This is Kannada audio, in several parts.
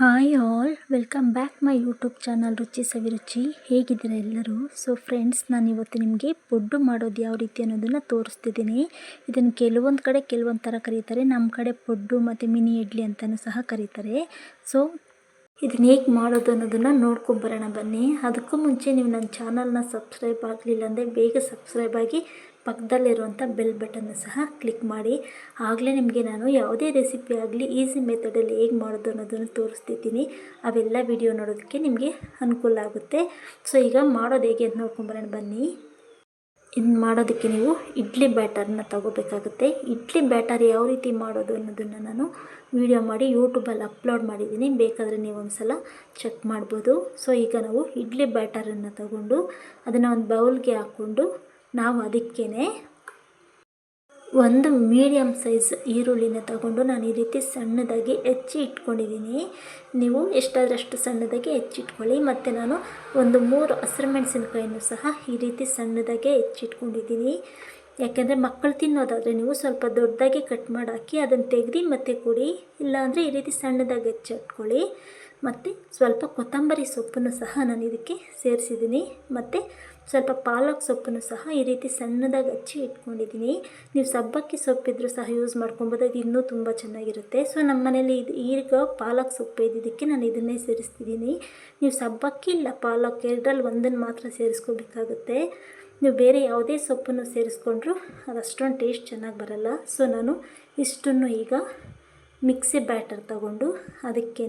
Hi all welcome back my YouTube channel Ruchi Saviruchi ಹೇಗಿದ್ದೀರ ಎಲ್ಲರೂ? ಸೊ ಫ್ರೆಂಡ್ಸ್ ನಾನು ಇವತ್ತು ನಿಮಗೆ ಪೊಡ್ಡು ಮಾಡೋದು ಯಾವ ರೀತಿ ಅನ್ನೋದನ್ನು ತೋರಿಸ್ತಿದ್ದೀನಿ. ಇದನ್ನು ಕೆಲವೊಂದು ಕಡೆ ಕೆಲವೊಂದು ಥರ ಕರೀತಾರೆ. ನಮ್ಮ ಕಡೆ ಪೊಡ್ಡು ಮತ್ತು ಮಿನಿ ಇಡ್ಲಿ ಅಂತಲೂ ಸಹ ಕರೀತಾರೆ. ಸೊ ಇದನ್ನ ಹೇಗೆ ಮಾಡೋದು ಅನ್ನೋದನ್ನು ನೋಡ್ಕೊಂಬರೋಣ ಬನ್ನಿ. ಅದಕ್ಕೂ ಮುಂಚೆ ನೀವು ನನ್ನ ಚಾನಲ್ನ ಸಬ್ಸ್ಕ್ರೈಬ್ ಆಗಲಿಲ್ಲ ಅಂದರೆ ಬೇಗ ಸಬ್ಸ್ಕ್ರೈಬ್ ಆಗಿ ಪಕ್ಕದಲ್ಲಿರುವಂಥ ಬೆಲ್ ಬಟನ್ನು ಸಹ ಕ್ಲಿಕ್ ಮಾಡಿ. ಆಗಲೇ ನಿಮಗೆ ನಾನು ಯಾವುದೇ ರೆಸಿಪಿ ಆಗಲಿ ಈಸಿ ಮೆಥಡಲ್ಲಿ ಹೇಗೆ ಮಾಡೋದು ಅನ್ನೋದನ್ನು ತೋರಿಸ್ತಿದ್ದೀನಿ. ಅವೆಲ್ಲ ವಿಡಿಯೋ ನೋಡೋದಕ್ಕೆ ನಿಮಗೆ ಅನುಕೂಲ ಆಗುತ್ತೆ. ಸೊ ಈಗ ಮಾಡೋದು ಹೇಗೆ ಅಂತ ನೋಡ್ಕೊಂಬರೋಣ ಬನ್ನಿ. ಇನ್ನು ಮಾಡೋದಕ್ಕೆ ನೀವು ಇಡ್ಲಿ ಬ್ಯಾಟರ್ನ ತಗೋಬೇಕಾಗುತ್ತೆ. ಇಡ್ಲಿ ಬ್ಯಾಟರ್ ಯಾವ ರೀತಿ ಮಾಡೋದು ಅನ್ನೋದನ್ನು ನಾನು ವಿಡಿಯೋ ಮಾಡಿ ಯೂಟ್ಯೂಬಲ್ಲಿ ಅಪ್ಲೋಡ್ ಮಾಡಿದ್ದೀನಿ. ಬೇಕಾದರೆ ನೀವು ಒಂದು ಸಲ ಚೆಕ್ ಮಾಡ್ಬೋದು. ಸೊ ಈಗ ನಾವು ಇಡ್ಲಿ ಬ್ಯಾಟರನ್ನು ತಗೊಂಡು ಅದನ್ನು ಒಂದು ಬೌಲ್ಗೆ ಹಾಕ್ಕೊಂಡು ನಾವು ಅದಕ್ಕೇ ಒಂದು ಮೀಡಿಯಮ್ ಸೈಜ್ ಈರುಳ್ಳಿನ ತಗೊಂಡು ನಾನು ಈ ರೀತಿ ಸಣ್ಣದಾಗಿ ಹೆಚ್ಚಿ ಇಟ್ಕೊಂಡಿದ್ದೀನಿ. ನೀವು ಎಷ್ಟಾದರಷ್ಟು ಸಣ್ಣದಾಗಿ ಹೆಚ್ಚಿಟ್ಕೊಳ್ಳಿ ಮತ್ತು ನಾನು ಒಂದು ಮೂರು ಹಸಿರು ಮೆಣಸಿನ್ಕಾಯಿನೂ ಸಹ ಈ ರೀತಿ ಸಣ್ಣದಾಗೆ ಹೆಚ್ಚಿಟ್ಕೊಂಡಿದ್ದೀನಿ ಯಾಕೆಂದರೆ ಮಕ್ಕಳು ತಿನ್ನೋದಾದರೆ ನೀವು ಸ್ವಲ್ಪ ದೊಡ್ಡದಾಗಿ ಕಟ್ ಮಾಡಿ ಹಾಕಿ ಅದನ್ನು ತೆಗೆದು ಮತ್ತೆ ಕೊಡಿ. ಇಲ್ಲಾಂದರೆ ಈ ರೀತಿ ಸಣ್ಣದಾಗಿ ಹೆಚ್ಚಿಟ್ಕೊಳ್ಳಿ ಮತ್ತು ಸ್ವಲ್ಪ ಕೊತ್ತಂಬರಿ ಸೊಪ್ಪನ್ನು ಸಹ ನಾನು ಇದಕ್ಕೆ ಸೇರಿಸಿದ್ದೀನಿ. ಮತ್ತು ಸ್ವಲ್ಪ ಪಾಲಕ್ ಸೊಪ್ಪನ್ನು ಸಹ ಈ ರೀತಿ ಸಣ್ಣದಾಗಿ ಹಚ್ಚಿ ಇಟ್ಕೊಂಡಿದ್ದೀನಿ. ನೀವು ಸಬ್ಬಕ್ಕಿ ಸೊಪ್ಪಿದ್ರೂ ಸಹ ಯೂಸ್ ಮಾಡ್ಕೊಬೋದು. ಅದು ಇನ್ನೂ ತುಂಬ ಚೆನ್ನಾಗಿರುತ್ತೆ. ಸೊ ನಮ್ಮ ಮನೇಲಿ ಇದು ಈಗ ಪಾಲಕ್ ಸೊಪ್ಪು ಇದ್ದಿದ್ದಕ್ಕೆ ನಾನು ಇದನ್ನೇ ಸೇರಿಸ್ತಿದ್ದೀನಿ. ನೀವು ಸಬ್ಬಕ್ಕಿ ಇಲ್ಲ ಪಾಲಕ್ ಎರಡರಲ್ಲಿ ಒಂದನ್ನು ಮಾತ್ರ ಸೇರಿಸ್ಕೋಬೇಕಾಗುತ್ತೆ. ನೀವು ಬೇರೆ ಯಾವುದೇ ಸೊಪ್ಪನ್ನು ಸೇರಿಸ್ಕೊಂಡ್ರೂ ಅದು ಅಷ್ಟೊಂದು ಟೇಸ್ಟ್ ಚೆನ್ನಾಗಿ ಬರಲ್ಲ. ಸೊ ನಾನು ಇಷ್ಟನ್ನು ಈಗ ಮಿಕ್ಸಿ ಬ್ಯಾಟರ್ ತಗೊಂಡು ಅದಕ್ಕೇ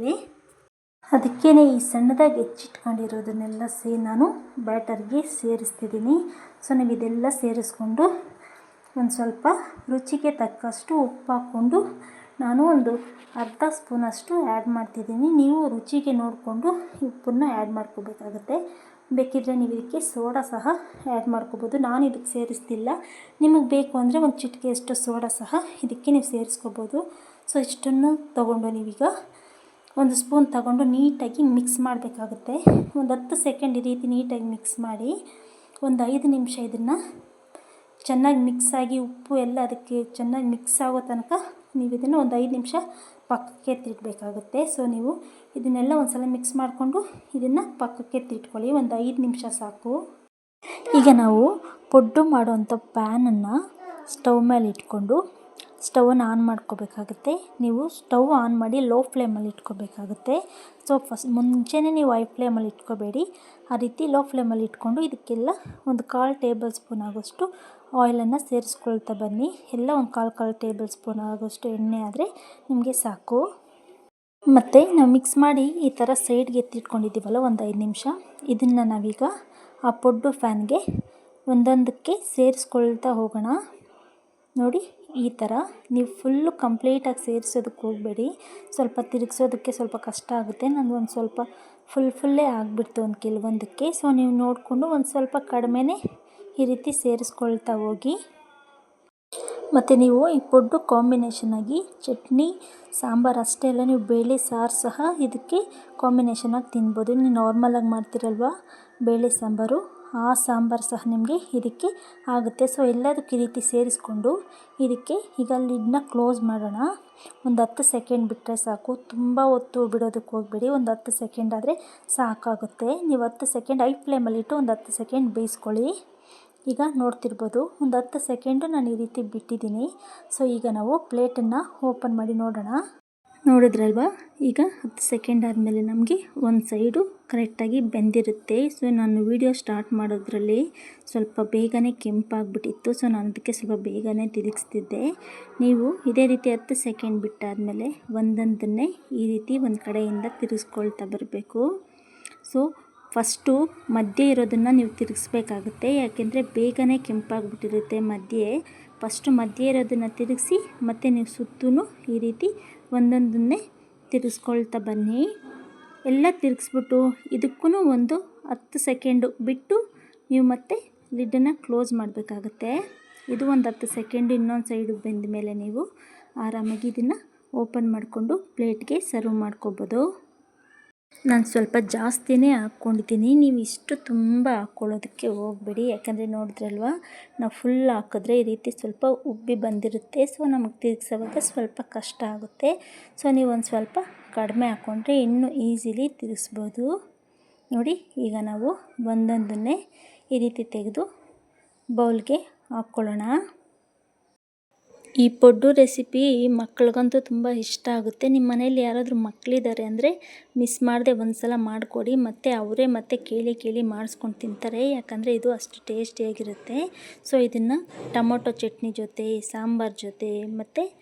ಅದಕ್ಕೇ ಈ ಸಣ್ಣದಾಗಿ ಹೆಚ್ಚಿಟ್ಕೊಂಡಿರೋದನ್ನೆಲ್ಲ ಸೇ ನಾನು ಬ್ಯಾಟರ್ಗೆ ಸೇರಿಸ್ತಿದ್ದೀನಿ. ಸೊ, ನೀವು ಇದೆಲ್ಲ ಸೇರಿಸ್ಕೊಂಡು ಒಂದು ಸ್ವಲ್ಪ ರುಚಿಗೆ ತಕ್ಕಷ್ಟು ಉಪ್ಪು ಹಾಕ್ಕೊಂಡು ನಾನು ಒಂದು ಅರ್ಧ ಸ್ಪೂನಷ್ಟು ಆ್ಯಡ್ ಮಾಡ್ತಿದ್ದೀನಿ. ನೀವು ರುಚಿಗೆ ನೋಡಿಕೊಂಡು ಉಪ್ಪನ್ನು ಆ್ಯಡ್ ಮಾಡ್ಕೋಬೇಕಾಗತ್ತೆ. ಬೇಕಿದ್ದರೆ ನೀವು ಇದಕ್ಕೆ ಸೋಡಾ ಸಹ ಆ್ಯಡ್ ಮಾಡ್ಕೋಬೋದು. ನಾನು ಇದಕ್ಕೆ ಸೇರಿಸ್ತಿಲ್ಲ. ನಿಮಗೆ ಬೇಕು ಅಂದರೆ ಒಂದು ಚಿಟಿಕೆಯಷ್ಟು ಸೋಡಾ ಸಹ ಇದಕ್ಕೆ ನೀವು ಸೇರಿಸ್ಕೋಬೋದು. ಸೊ, ಇಷ್ಟನ್ನು ತೊಗೊಂಡು ನೀವೀಗ ಒಂದು ಸ್ಪೂನ್ ತಗೊಂಡು ನೀಟಾಗಿ ಮಿಕ್ಸ್ ಮಾಡಬೇಕಾಗುತ್ತೆ. ಒಂದು ಹತ್ತು ಸೆಕೆಂಡ್ ಈ ರೀತಿ ನೀಟಾಗಿ ಮಿಕ್ಸ್ ಮಾಡಿ ಒಂದು ಐದು ನಿಮಿಷ ಇದನ್ನು ಚೆನ್ನಾಗಿ ಮಿಕ್ಸ್ ಆಗಿ ಉಪ್ಪು ಎಲ್ಲ ಅದಕ್ಕೆ ಚೆನ್ನಾಗಿ ಮಿಕ್ಸ್ ಆಗೋ ತನಕ ನೀವು ಇದನ್ನು ಒಂದು ಐದು ನಿಮಿಷ ಪಕ್ಕಕ್ಕೆ ಎತ್ತಿಡಬೇಕಾಗುತ್ತೆ ಸೊ ನೀವು ಇದನ್ನೆಲ್ಲ ಒಂದು ಸಲ ಮಿಕ್ಸ್ ಮಾಡಿಕೊಂಡು ಇದನ್ನು ಪಕ್ಕಕ್ಕೆ ಎತ್ತಿಟ್ಕೊಳ್ಳಿ. ಒಂದು ಐದು ನಿಮಿಷ ಸಾಕು. ಈಗ ನಾವು ಪೊಡ್ಡು ಮಾಡುವಂಥ ಪ್ಯಾನನ್ನು ಸ್ಟವ್ ಮೇಲೆ ಇಟ್ಕೊಂಡು ಸ್ಟವನ್ನು ಆನ್ ಮಾಡ್ಕೋಬೇಕಾಗುತ್ತೆ. ನೀವು ಸ್ಟವ್ ಆನ್ ಮಾಡಿ ಲೋ ಫ್ಲೇಮಲ್ಲಿ ಇಟ್ಕೋಬೇಕಾಗುತ್ತೆ. ಸೊ ಫಸ್ಟ್ ಮುಂಚೆನೇ ನೀವು ಐ ಫ್ಲೇಮಲ್ಲಿ ಇಟ್ಕೋಬೇಡಿ. ಆ ರೀತಿ ಲೋ ಫ್ಲೇಮಲ್ಲಿ ಇಟ್ಕೊಂಡು ಇದಕ್ಕೆಲ್ಲ ಒಂದು ಕಾಲು ಟೇಬಲ್ ಸ್ಪೂನ್ ಆಗೋಷ್ಟು ಆಯಿಲನ್ನು ಸೇರಿಸ್ಕೊಳ್ತಾ ಬನ್ನಿ. ಎಲ್ಲ ಒಂದು ಕಾಲು ಕಾಲು ಟೇಬಲ್ ಸ್ಪೂನ್ ಆಗೋಷ್ಟು ಎಣ್ಣೆ ಆದರೆ ನಿಮಗೆ ಸಾಕು. ಮತ್ತು ನಾವು ಮಿಕ್ಸ್ ಮಾಡಿ ಈ ಥರ ಸೈಡ್ಗೆ ಎತ್ತಿಟ್ಕೊಂಡಿದ್ದೀವಲ್ಲ, ಒಂದು ಐದು ನಿಮಿಷ. ಇದನ್ನು ನಾವೀಗ ಆ ಪೊಡ್ಡು ಫ್ಯಾನ್ಗೆ ಒಂದೊಂದಕ್ಕೆ ಸೇರಿಸ್ಕೊಳ್ತಾ ಹೋಗೋಣ. ನೋಡಿ. ಈ ಥರ ನೀವು ಫುಲ್ಲು ಕಂಪ್ಲೀಟಾಗಿ ಸೇರಿಸೋದಕ್ಕೆ ಹೋಗಬೇಡಿ. ಸ್ವಲ್ಪ ತಿರುಗಿಸೋದಕ್ಕೆ ಸ್ವಲ್ಪ ಕಷ್ಟ ಆಗುತ್ತೆ. ನನಗೆ ಒಂದು ಸ್ವಲ್ಪ ಫುಲ್ ಫುಲ್ಲೇ ಆಗಿಬಿಡ್ತು ಒಂದು ಕೆಲವೊಂದಕ್ಕೆ. ಸೊ, ನೀವು ನೋಡಿಕೊಂಡು ಒಂದು ಸ್ವಲ್ಪ ಕಡಿಮೆನೇ ಈ ರೀತಿ ಸೇರಿಸ್ಕೊಳ್ತಾ ಹೋಗಿ. ಮತ್ತು ನೀವು ಈ ಪೊಡ್ಡು ಕಾಂಬಿನೇಷನಾಗಿ ಚಟ್ನಿ, ಸಾಂಬಾರು ಅಷ್ಟೇ ಅಲ್ಲ, ನೀವು ಬೇಳೆ, ಸಾರು ಸಹ ಇದಕ್ಕೆ ಕಾಂಬಿನೇಷನಾಗಿ ತಿನ್ಬೋದು. ನೀವು ನಾರ್ಮಲಾಗಿ ಮಾಡ್ತಿರಲ್ವ? ಬೇಳೆ, ಸಾಂಬಾರು. ಆ ಸಾಂಬಾರು ಸಹ ನಿಮಗೆ ಇದಕ್ಕೆ ಆಗುತ್ತೆ. ಸೊ ಎಲ್ಲದಕ್ಕೆ ಈ ರೀತಿ ಸೇರಿಸ್ಕೊಂಡು ಇದಕ್ಕೆ ಈಗ ಲಿಡ್ನ ಕ್ಲೋಸ್ ಮಾಡೋಣ. ಒಂದು ಹತ್ತು ಸೆಕೆಂಡ್ ಬಿಟ್ಟರೆ ಸಾಕು. ತುಂಬ ಹೊತ್ತು ಬಿಡೋದಕ್ಕೆ ಹೋಗಬೇಡಿ. ಒಂದು ಹತ್ತು ಸೆಕೆಂಡ್ ಆದರೆ ಸಾಕಾಗುತ್ತೆ. ನೀವು ಹತ್ತು ಸೆಕೆಂಡ್ ಐ ಫ್ಲೇಮಲ್ಲಿಟ್ಟು ಒಂದು ಹತ್ತು ಸೆಕೆಂಡ್ ಬೇಯಿಸ್ಕೊಳ್ಳಿ. ಈಗ ನೋಡ್ತಿರ್ಬೋದು, ಒಂದು ಹತ್ತು ಸೆಕೆಂಡು ನಾನು ಈ ರೀತಿ ಬಿಟ್ಟಿದ್ದೀನಿ. ಸೊ ಈಗ ನಾವು ಪ್ಲೇಟನ್ನು ಓಪನ್ ಮಾಡಿ ನೋಡೋಣ. ನೋಡಿದ್ರಲ್ವ? ಈಗ ಹತ್ತು ಸೆಕೆಂಡ್ ಆದಮೇಲೆ ನಮಗೆ ಒಂದು ಸೈಡು ಕರೆಕ್ಟಾಗಿ ಬೆಂದಿರುತ್ತೆ. ಸೊ ನಾನು ವೀಡಿಯೋ ಸ್ಟಾರ್ಟ್ ಮಾಡೋದ್ರಲ್ಲಿ ಸ್ವಲ್ಪ ಬೇಗನೆ ಕೆಂಪಾಗ್ಬಿಟ್ಟಿತ್ತು. ಸೊ ನಾನು ಅದಕ್ಕೆ ಸ್ವಲ್ಪ ಬೇಗನೆ ತಿರುಗಿಸ್ತಿದ್ದೆ. ನೀವು ಇದೇ ರೀತಿ ಹತ್ತು ಸೆಕೆಂಡ್ ಬಿಟ್ಟಾದಮೇಲೆ ಒಂದೊಂದನ್ನೇ ಈ ರೀತಿ ಒಂದು ಕಡೆಯಿಂದ ತಿರುಗಿಸ್ಕೊಳ್ತಾ ಬರಬೇಕು. ಸೊ ಫಸ್ಟು ಮಧ್ಯೆ ಇರೋದನ್ನು ನೀವು ತಿರುಗಿಸ್ಬೇಕಾಗುತ್ತೆ. ಯಾಕೆಂದರೆ ಬೇಗನೆ ಕೆಂಪಾಗ್ಬಿಟ್ಟಿರುತ್ತೆ ಮಧ್ಯೆ. ಫಸ್ಟು ಮಧ್ಯೆ ಇರೋದನ್ನು ತಿರುಗಿಸಿ, ಮತ್ತು ನೀವು ಸುತ್ತೂ ಈ ರೀತಿ ಒಂದೊಂದನ್ನೇ ತಿರುಗಿಸ್ಕೊಳ್ತಾ ಬನ್ನಿ. ಎಲ್ಲ ತಿರುಗಿಸ್ಬಿಟ್ಟು ಇದಕ್ಕೂ ಒಂದು ಹತ್ತು ಸೆಕೆಂಡು ಬಿಟ್ಟು ನೀವು ಮತ್ತೆ ಲಿಡ್ಡನ್ನು ಕ್ಲೋಸ್ ಮಾಡಬೇಕಾಗತ್ತೆ. ಇದು ಒಂದು ಹತ್ತು ಸೆಕೆಂಡ್, ಇನ್ನೊಂದು ಸೈಡು ಬೆಂದ ಮೇಲೆ ನೀವು ಆರಾಮಾಗಿ ಇದನ್ನು ಓಪನ್ ಮಾಡಿಕೊಂಡು ಪ್ಲೇಟ್ಗೆ ಸರ್ವ್ ಮಾಡ್ಕೊಬೋದು. ನಾನು ಸ್ವಲ್ಪ ಜಾಸ್ತಿನೇ ಹಾಕ್ಕೊಂಡಿದ್ದೀನಿ. ನೀವು ಇಷ್ಟು ತುಂಬ ಹಾಕ್ಕೊಳ್ಳೋದಕ್ಕೆ ಹೋಗಬೇಡಿ. ಯಾಕಂದರೆ ನೋಡಿದ್ರಲ್ವ, ನಾವು ಫುಲ್ ಹಾಕಿದ್ರೆ ಈ ರೀತಿ ಸ್ವಲ್ಪ ಉಬ್ಬಿ ಬಂದಿರುತ್ತೆ. ಸೊ ನಮಗೆ ತಿರುಗಿಸೋವಾಗ ಸ್ವಲ್ಪ ಕಷ್ಟ ಆಗುತ್ತೆ. ಸೊ ನೀವು ಒಂದು ಸ್ವಲ್ಪ ಕಡಿಮೆ ಹಾಕ್ಕೊಂಡ್ರೆ ಇನ್ನೂ ಈಸಿಲಿ ತಿರುಗಿಸ್ಬೋದು. ನೋಡಿ, ಈಗ ನಾವು ಒಂದೊಂದನ್ನೇ ಈ ರೀತಿ ತೆಗೆದು ಬೌಲ್ಗೆ ಹಾಕ್ಕೊಳ್ಳೋಣ ಈ ಪೊಡ್ಡು ರೆಸಿಪಿ ಮಕ್ಳಿಗಂತೂ ತುಂಬ ಇಷ್ಟ ಆಗುತ್ತೆ. ನಿಮ್ಮ ಮನೇಲಿ ಯಾರಾದರೂ ಮಕ್ಕಳಿದ್ದಾರೆ ಅಂದರೆ ಮಿಸ್ ಮಾಡದೆ ಒಂದು ಸಲ ಮಾಡಿಕೊಡಿ. ಮತ್ತು ಅವರೇ ಮತ್ತೆ ಕೇಳಿ ಕೇಳಿ ಮಾಡಿಸ್ಕೊಂಡು ತಿಂತಾರೆ. ಯಾಕಂದರೆ ಇದು ಅಷ್ಟು ಟೇಸ್ಟಿಯಾಗಿರುತ್ತೆ. ಸೊ, ಇದನ್ನು ಟೊಮೊಟೊ ಚಟ್ನಿ ಜೊತೆ, ಸಾಂಬಾರು ಜೊತೆ, ಮತ್ತು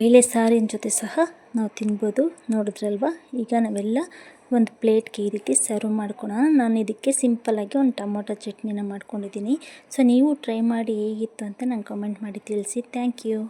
ಬೇಳೆ ಸಾರಿನ ಜೊತೆ ಸಹ ನಾವು ತಿನ್ಬೋದು. ನೋಡಿದ್ರಲ್ವ? ಈಗ ನಾವೆಲ್ಲ ಒಂದು ಪ್ಲೇಟ್ಗೆ ಈ ರೀತಿ ಸರ್ವ್ ಮಾಡ್ಕೊಳ್ಳೋಣ ನಾನು ಇದಕ್ಕೆ ಸಿಂಪಲ್ಲಾಗಿ ಒಂದು ಟೊಮೊಟೊ ಚಟ್ನಿನ ಮಾಡ್ಕೊಂಡಿದ್ದೀನಿ. ಸೊ, ನೀವು ಟ್ರೈ ಮಾಡಿ ಹೇಗಿತ್ತು ಅಂತ ನಂಗೆ ಕಮೆಂಟ್ ಮಾಡಿ ತಿಳಿಸಿ. Thank you.